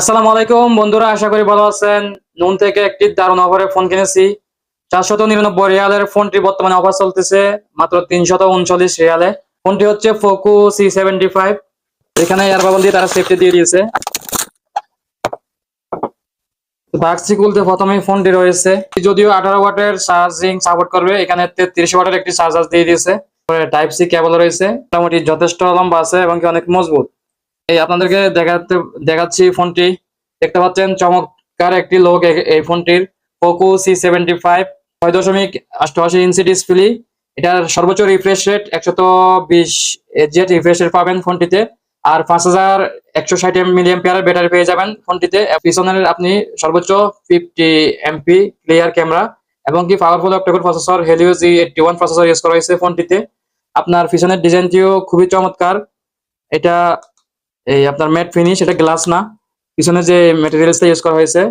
আসসালামু আলাইকুম, বন্ধুরা, আশা করি ভালো আছেন। নুন থেকে একটি দারুণ অফারে ফোন কিনেছি। চারশত নিরানব্বই রিয়ালের ফোনটি বর্তমানে অফার চলতেছে, মাত্র তিনশত উনচল্লিশ রিয়ালে। ফোনটি হচ্ছে ফোকু সি সেভেন্টি ফাইভ। এখানে এয়ার বাবল দিয়ে তারা সেফটি দিয়ে দিয়েছে। বাক্সি খুলতে প্রথমেই ফোনটি রয়েছে। যদিও আঠারো ওয়াটের চার্জিং সাপোর্ট করবে, এখানে তেত্রিশ ওয়াটের একটি চার্জার দিয়ে দিয়েছে। টাইপ সি কেবল রয়েছে। মোটামুটি যথেষ্ট লম্বা আছে এবং অনেক মজবুত। এই আপনাদেরকে দেখাতে, দেখাচ্ছি ফোনটি। দেখতে পাচ্ছেন, চমৎকার একটি লোক এই ফোনটির। পোকো সি সেভেন্টি ফাইভ ছয় দশমিক অষ্টআশি ইঞ্চি ডিসপ্লে এটার সর্বোচ্চ রিফ্রেশ রেট একশত বিশ জেট রিফ্রেশ রেট পাবেন ফোনটিতে। আর পাঁচ হাজার একশো ষাট মিলিয়াম পেয়ারের ব্যাটারি পেয়ে যাবেন ফোনটিতে। পিছনের আপনি সর্বোচ্চ ফিফটি এমপি ক্লিয়ার ক্যামেরা এবং কি powerful octa core processor Helio G eighty one processor use করা হয়েছে ফোনটিতে। আপনার পিছনের ডিজাইনটিও খুবই চমৎকার। এটা এই আপনার ম্যাট ফিনিশ এটা গ্লাস না। পিছনে যে ম্যাটেরিয়ালসটা ইউজ করা হয়েছে